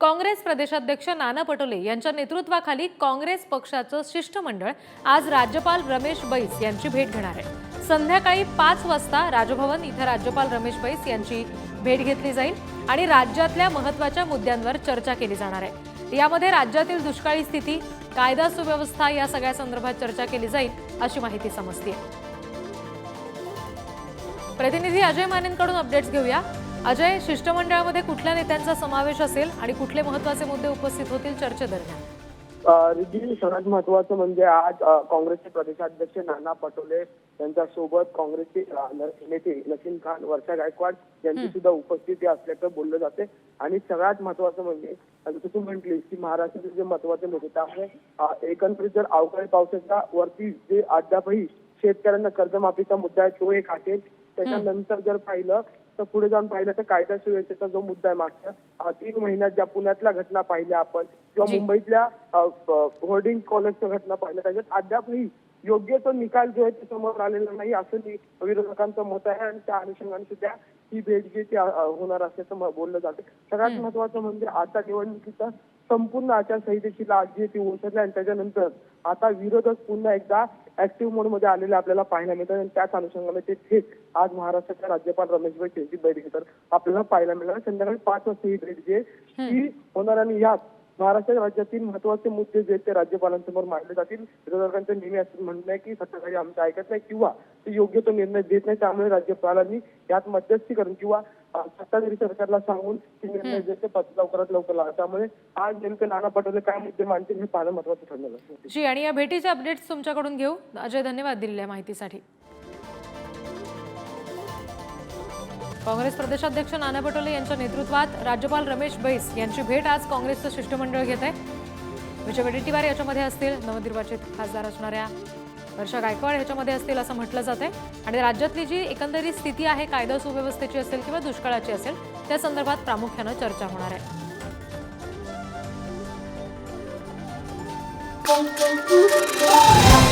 काँग्रेस प्रदेशाध्यक्ष नाना पटोले यांच्या नेतृत्वाखाली काँग्रेस पक्षाचं शिष्टमंडळ आज राज्यपाल रमेश बैस यांची भेट घेणार आहे. संध्याकाळी पाच वाजता राजभवन इथं राज्यपाल रमेश बैस यांची भेट घेतली जाईल आणि राज्यातल्या महत्त्वाच्या मुद्द्यांवर चर्चा केली जाणार आहे. यामध्ये राज्यातील दुष्काळी स्थिती कायदा सुव्यवस्था या सगळ्या संदर्भात चर्चा केली जाईल अशी माहिती समजते प्रतिनिधी अजय मानेंकडून अपडेट्स घेऊया. अजय शिष्टमंडळामध्ये कुठल्या नेत्यांचा समावेश असेल आणि कुठले महत्त्वाचे मुद्दे उपस्थित होतील चर्चेदरम्यान? रिद्धी सगळ्यात महत्वाचं म्हणजे आज काँग्रेसचे प्रदेशाध्यक्ष नाना पटोले यांच्या सोबत काँग्रेसचे नेते नसीम खान वर्षा गायकवाड यांची सुद्धा उपस्थिती असल्याचं बोललं जाते. आणि सगळ्यात महत्वाचं म्हणजे जसं तू म्हटलीस की महाराष्ट्राचे जे महत्त्वाचे मुद्दे त्यामुळे एकंदरीत जर अवकाळी पावसाच्या वरती जे अद्यापही शेतकऱ्यांना कर्जमाफीचा मुद्दा आहे तो एक असेल त्याच्यानंतर जर पाहिलं तर पुढे जाऊन पाहिलं तर कायदा सुव्यवस्थेचा जो मुद्दा आहे मागच्या तीन महिन्यात ज्या पुण्यातल्या घटना पाहिल्या आपण किंवा. मुंबईतल्या होर्डिंग कॉलेजच्या घटना पाहिल्या त्याच्यात अद्यापही योग्य तो निकाल जो आहे ते समोर आलेला नाही असं विरोधकांचं मत आहे आणि त्या अनुषंगाने सुद्धा ही भेट जी होणार असल्याचं बोललं जातं. सगळ्यात महत्वाचं म्हणजे आता निवडणुकीचा संपूर्ण आचारसंहितेची लाट जी ती ओसरली आणि त्याच्यानंतर आता विरोधक पुन्हा एकदा ऍक्टिव्ह मोडमध्ये आलेले आपल्याला पाहायला मिळतात आणि त्याच अनुषंगाने ते थेट आज महाराष्ट्राचे राज्यपाल रमेश बैस यांची बैठ घेतात. आपल्याला पाहायला मिळणार संध्याकाळी पाच वाजता ही भेट जी ती होणार आणि यात महाराष्ट्र राज्यातील महत्त्वाचे मुद्दे जे ते राज्यपालांसमोर मांडले जातील. विरोधकांचं नेहमी असं म्हणणं आहे की सत्ताधारी आमचं ऐकत नाही किंवा ते योग्य तो निर्णय देत नाही त्यामुळे राज्यपालांनी यात मध्यस्थी करून किंवा सत्ताधारी सरकारला सांगून की निर्णय जे लवकरात लवकर लावा. त्यामुळे आज नेमकं नाना पटोले काय मुद्दे मांडतील हे पाहणं महत्वाचं आहे. जी आणि या भेटीचे अपडेट्स तुमच्याकडून घेऊ. अजय धन्यवाद दिलेल्या माहितीसाठी. काँग्रेस प्रदेशाध्यक्ष नाना पटोले यांच्या नेतृत्वात राज्यपाल रमेश बैस यांची भेट आज काँग्रेसचं शिष्टमंडळ घेत आहे. विजय वडेट्टीवार याच्यामध्ये असतील. नवनिर्वाचित खासदार असणाऱ्या वर्षा गायकवाड ह्याच्यामध्ये असतील असं म्हटलं जात आहे आणि राज्यातली जी एकंदरीत स्थिती आहे कायदा सुव्यवस्थेची असेल किंवा दुष्काळाची असेल त्या संदर्भात प्रामुख्यानं चर्चा होणार आहे Thank you.